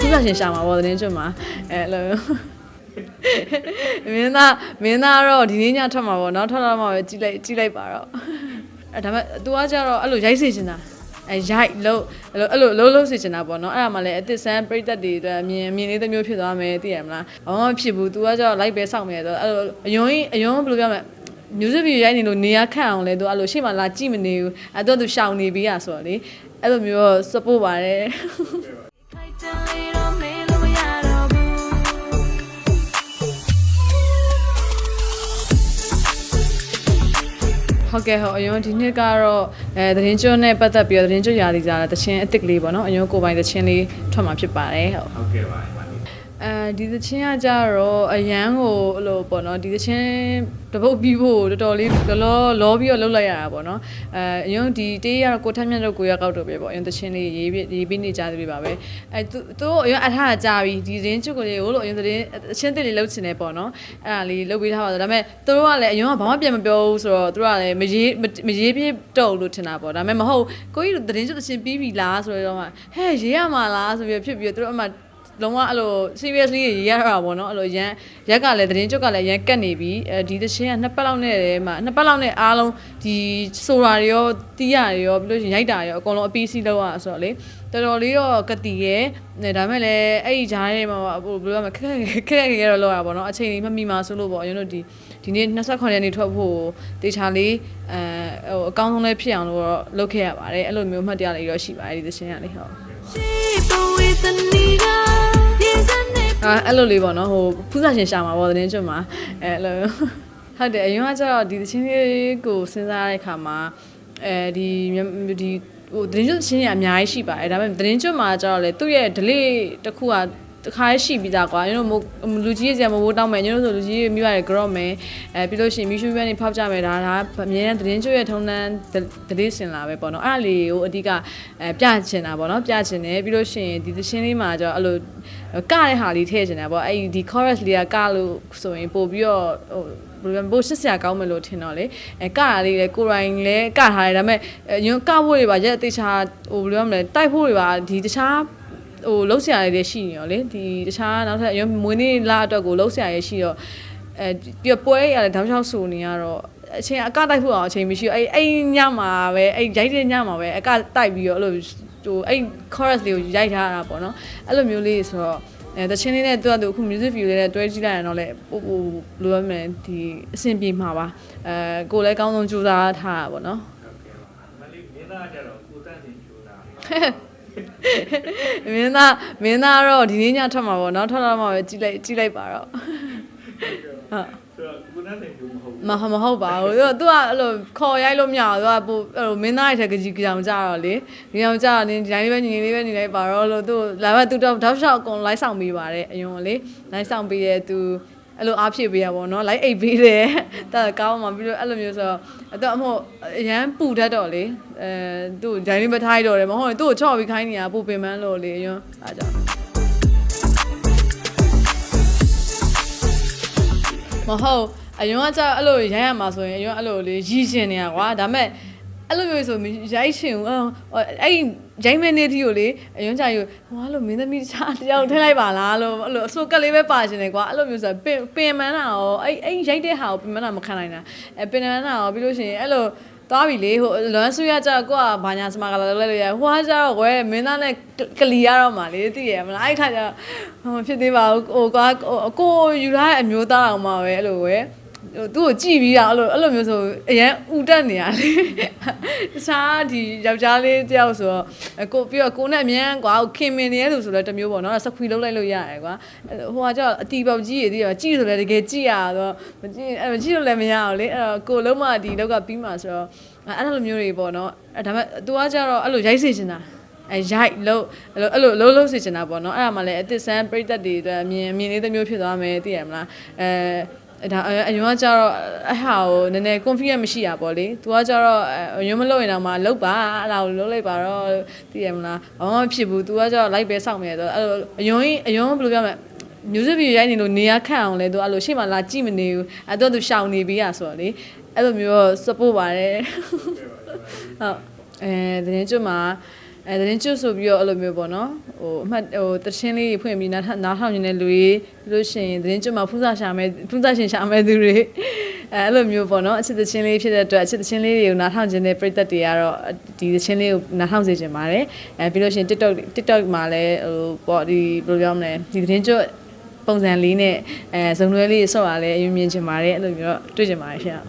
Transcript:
သူကရှင်ရှာမှာပေါ့သတင်းကျွတ်မှာအဲလိုမင်းသားမင်းသားတော့ဒီနေ့ညထွက်မှာပေါ့နော်ထွက်လာမှပဲကြည့်လိုက်ကြည့်လိုက်ပါတော့အဲဒါပေမဲ့ तू ကကြတော့အဲ့လိုရိုက်စေချင်တာအဲရိုက်လို့အဲ့လိုအဲ့လိုလှုပ်လှုပ်စေချင်တာပေါ့နော်အဲ့ဒါမှလည်းအစ်စ်ဆန်းပြိသက်တွေအတွက်မြင်မြင်လေးတစ်မျိုးဖြစ်သွားမယ်သိရမလားဘာမှမဖြစ်ဘူး तू ကကြတော့ live ပဲစောင့်မယ်ဆိုတော့အဲ့လိုအယုံကြီးအယုံဘယ်လိုပြောမလဲ music video ရိုက်နေလို့နေရခန့်အောင်လဲ तू အဲ့လိုရှေ့မှာလာကြည့်မနေဘူးအဲ့တော့ तू ရှောင်နေပြီးရဆိုတော့လေ အဲ့လိုမျိုး support ပါတယ် ဟုတ်ကဲ့ဟုတ်အရင်ဒီနှစ်ကတော့အဲသတင်းကျွန်းနဲ့ပတ်သက်ပြီးတော့သတင်းကျွန်းရာသီကြတာတချင်းအစ်စ်ကလေးပေါ့နော်အရင်ကိုယ်ပိုင်တချင်းလေးထွက်မှာဖြစ်ပါတယ်ဟုတ်ဟုတ်ကဲ့ပါပါ အဲဒီသချင်းကကြတော့အရန်ကိုအဲ့လိုပေါ့နော်ဒီသချင်းတပုတ်ပြီးဖို့တော်တော်လေးလောလောလောပြီးတော့လှုပ်လိုက်ရတာပေါ့နော်အဲအရင်ဒီတေးရတော့ကိုထမ်းမြတ်တော့ကိုရကောက်တော့ပဲပေါ့အရင်သချင်းလေးရေးပြီးရေးပြီးနေကြသေးပါပဲအဲသူသူတို့အရင်အထားကကြာပြီဒီသတင်းချုပ်ကလေးကိုလို့အရင်သတင်းအချင်းတစ်လေးလှုပ်ချင်တယ်ပေါ့နော်အဲ့ဒါလေးလှုပ်ပေးထားပါတော့ဒါပေမဲ့သူတို့ကလည်းအရင်ကဘာမှပြန်မပြောဘူးဆိုတော့သူတို့ကလည်းမရေးမရေးပြတော့လို့ထင်တာပေါ့ဒါပေမဲ့မဟုတ်ကိုကြီးသတင်းချုပ်သချင်းပြီးပြီလားဆိုတော့မှဟဲ့ရေးရမှာလားဆိုပြီးဖြစ်ပြီးတော့သူတို့အမှ လုံးဝအဲ့လို seriously ရေးရတာပေါ့နော်အဲ့လိုရန်ရက်ကလည်းသတင်းကြွက်ကလည်းရန်ကတ်နေပြီအဲဒီသချင်းကနှစ်ပတ်လောက်နဲ့တည်းမှာနှစ်ပတ်လောက်နဲ့အားလုံးဒီဆိုတာတွေရောတီးရတွေရောပြီးလို့ရှိရင်ရိုက်တာတွေရောအကုန်လုံးအပီးစီးလောက်ရဆိုတော့လေတော်တော်လေးတော့ကတိရဲ့ဒါမဲ့လည်းအဲ့ဒီဂျားတွေမှာဟိုဘယ်လိုမှခက်ခက်ခက်ခက်တော့လောက်ရပါတော့အချိန်လေးမမီမှာဆိုလို့ပေါ့အရင်တို့ဒီဒီနေ့28ရက်နေ့ထွက်ဖို့တေချာလေးအဲဟိုအကောင်းဆုံးလေးဖြစ်အောင်လို့တော့လုပ်ခဲ့ရပါတယ်အဲ့လိုမျိုးမှတ်တရလေးတော့ရှိပါတယ်ဒီသချင်းကလေဟုတ် အာအဲ့လိုလေးပေါ့နော်ဟိုဖူးစာရှင်ရှာမှာပေါ့သတင်းကျွတ်မှာအဲ့လိုဟုတ်တယ်အရင်ကကျတော့ဒီသချင်းလေးကိုစဉ်းစားတဲ့အခါမှာအဲဒီဒီဟိုသတင်းကျွတ်သချင်းတွေအများကြီးရှိပါတယ်ဒါပေမဲ့သတင်းကျွတ်မှာကျတော့လေသူ့ရဲ့ delay တစ်ခုက တခါရှိပြီးသားကွာညတို့လူကြီးရဲ့ဇာမဘိုးတောင်းမယ်ညတို့ဆိုလူကြီးရဲ့မိရတယ် grot မယ်အဲပြီးလို့ရှိရင်မီရှူဘဲနေဖောက်ကြမယ်ဒါဒါအမြဲတမ်းသတင်းကျွတ်ရဲ့ထုံးတန်းသတင်းစင်လာပဲပေါ့နော်အဲ့ဒါလေးကိုအဓိကအဲပြချင်တာပေါ့နော်ပြချင်တယ်ပြီးလို့ရှိရင်ဒီသချင်းလေးမှာကျတော့အဲ့လိုကတဲ့ဟာလေးထည့်ချင်တယ်ပေါ့အဲ့ဒီ chorus လေးကကလို့ဆိုရင်ပို့ပြီးတော့ဟိုဘယ်လိုဘိုးရှစ်ဆရာကောင်းမယ်လို့ထင်တော့လေအဲကတာလေးလေကိုရိုင်းလဲကထားတယ်ဒါပေမဲ့ညကဖို့တွေပါရက်အသေးချာဟိုဘယ်လိုရမလဲတိုက်ဖို့တွေပါဒီတခြား ဟိုလှုပ်ရှားရည်တွေရှိနေရောလေဒီတခြားနောက်ထပ်ရုံမွေးနေ့လာအတွက်ကိုလှုပ်ရှားရည်ရှိတော့အဲပြပွဲရတယ်တောင်းလျှောက်ဆိုနေရတော့အချိန်အကတိုက်ဖို့အောင်အချိန်မရှိဘူးအဲ့အဲ့ညမှာပဲအဲ့ရိုက်တဲ့ညမှာပဲအကတိုက်ပြီးတော့အဲ့လိုဟိုအဲ့ chorus လေးကိုရိုက်ထားတာပေါ့နော်အဲ့လိုမျိုးလေးဆိုတော့အဲတချင်းလေးနဲ့သူကသူအခု music view လေးနဲ့တွဲကြည့်လိုက်ရင်တော့လေပို့ပို့ဘယ်လိုရမလဲဒီအဆင်ပြေမှာပါအဲကိုလည်းအကောင်းဆုံးကြိုးစားထားတာပေါ့နော်ဟုတ်ကဲ့ပါမလေးမင်းသားကြတော့ကိုတန့်စင်ကျိုးတာ မင်းသားမင်းသားတော့ဒီနေ့ညထွက်မှာပေါ့နော်ထွက်လာမှပဲကြည့်လိုက်ကြည့်လိုက်ပါတော့ဟုတ်ဆိုတော့ကိုတန့်စင်ကျိုးမဟုတ်ဘူးမဟုတ်မဟုတ်ပါဘူးသူကသူကအဲ့လိုခေါ်ရိုက်လို့မရဘူးသူကပိုအဲ့လိုမင်းသားရဲ့ထက်ကကြီးကြောင်ကြတော့လေဒီကြောင်ကြတော့နင်းဒီတိုင်းလေးပဲညီလေးပဲညီလိုက်ပါတော့လို့သူလာဘသူတော့တောက်လျှောက်အကုန်လိုက်ဆောင်ပေးပါတယ်အယုံလေလိုက်ဆောင်ပေးတဲ့သူ အဲ့လိုအားဖြည့်ပေးရပါတော့လိုက်အိတ်ပေးတယ်တာကောင်းမှပြီးတော့အဲ့လိုမျိုးဆိုတော့အဲ့တော့အမို့အရန်ပူတတ်တော့လေအဲသူ့ဂျိုင်းလေးမထိုက်တော့တယ်မဟုတ်ရင်သူ့ကိုချော့ပြီးခိုင်းနေတာပူပင်မန်းလို့လေအယုံအားကြောင့်မဟုတ်အရင်ကကြာအဲ့လိုရိုက်ရမှာဆိုရင်အရင်ကအဲ့လိုလေရီရှင်နေရကွာဒါမဲ့ အဲ့လိုမျိုးဆိုရိုက်ရှင်အဲ့အဲ့ရိုက်မဲနေတီကိုလေအရင်ကြာယူဟိုအဲ့လိုမင်းသမီးတခြားတယောက်ထည့်လိုက်ပါလားလို့အဲ့လိုအစိုးကက်လေးပဲပါရှင်နေကွာအဲ့လိုမျိုးဆိုပင်ပင်မန်းတာရောအဲ့အဲ့ရိုက်တဲ့ဟာကိုပင်မန်းတာမခံနိုင်တာအဲပင်မန်းတာရောပြီးလို့ရှိရင်အဲ့လိုသွားပြီလေဟိုလွမ်းဆူရကြကိုကဘာညာစမကလာလဲလို့ရဟိုကကြတော့ကွယ်မင်းသားနဲ့ကလီရတော့မှလေသိရမလားအဲ့ခါကျဟိုဖြစ်သေးပါဘူးဟိုကွာကိုယူထားတဲ့အမျိုးသားအောင်မှပဲအဲ့လိုပဲ ဟိုသူ့ကိုကြည်ပြီးတာအဲ့လိုအဲ့လိုမျိုးဆိုအရန်ဥတက်နေရလေတခြားဒီယောက်ျားလေးတယောက်ဆိုတော့ကိုပြီးတော့ကိုနဲ့အမြန်းကွာခင်မင်နေရလို့ဆိုတော့တမျိုးပေါ့နော်စခွီလုံးလိုက်လို့ရတယ်ကွာဟိုကကြောက်အတီပေါက်ကြီးရည်တည်းတော့ကြည်ဆိုလည်းတကယ်ကြည်ရတော့မကြည်အဲ့မကြည်လို့လည်းမရအောင်လေအဲ့တော့ကိုလုံးမဒီလောက်ကပြီးမှဆိုတော့အဲ့လိုမျိုးတွေပေါ့နော်အဲ့ဒါပေမဲ့ तू ကကြတော့အဲ့လိုရိုက်စေချင်တာအဲရိုက်လို့အဲ့လိုအဲ့လိုလုံးလုံးစေချင်တာပေါ့နော်အဲ့ဒါမှလည်းအစ်စ်ဆန်းပြိသက်တွေအတွက်မြင်မြင်လေးတစ်မျိုးဖြစ်သွားမယ်သိရမလားအဲ ဒါအရင်ကကျတော့အဟာကိုနည်းနည်း confident မရှိရပါလေ။ तू ကကျတော့အရင်မလုပ်ရင်တော့မှလုပ်ပါအဲ့ဒါကိုလုပ်လိုက်ပါတော့သိရမလား။ဘာမှမဖြစ်ဘူး။ तू ကကျတော့ live ပဲစောင့်မယ်ဆိုတော့အဲ့လိုအရင်အရင်ဘယ်လိုပြောမလဲ music video ရိုက်နေလို့နေရခန့်အောင်လဲ तू အဲ့လိုရှေ့မှာလာကြည့်မနေဘူး။အဲ့တော့ तू ရှောင်နေပြီးရဆိုတော့လေအဲ့လိုမျိုး support ပါတယ်။ဟုတ်အဲတင်းကျွတ်မှာ အဲသတင်းကျွတ်ဆိုပြီးတော့အဲ့လိုမျိုးပေါ့နော်ဟိုအမှတ်ဟိုတချင်းလေးတွေဖွင့်ပြီးနားထောင်နားထောင်နေတဲ့လူတွေပြီးလို့ရှိရင်သတင်းကျွတ်မှာဖူးစာရှာမဲ့ဖူးစာရှင်ရှာမဲ့သူတွေအဲအဲ့လိုမျိုးပေါ့နော်အချစ်တချင်းလေးဖြစ်တဲ့အတွက်အချစ်တချင်းလေးတွေကိုနားထောင်ခြင်းတဲ့ပရိသတ်တွေကတော့ဒီတချင်းလေးကိုနားထောင်စေချင်ပါတယ်အဲပြီးလို့ရှိရင် TikTok TikTok မှာလည်းဟိုပေါ့ဒီဘယ်လိုပြောမလဲဒီသတင်းကျွတ်ပုံစံလေးနဲ့အဲဇုံလွဲလေးဆော့ရလဲအရင်မြင်ချင်ပါတယ်အဲ့လိုမျိုးတော့တွေ့ချင်ပါတယ်ရှင်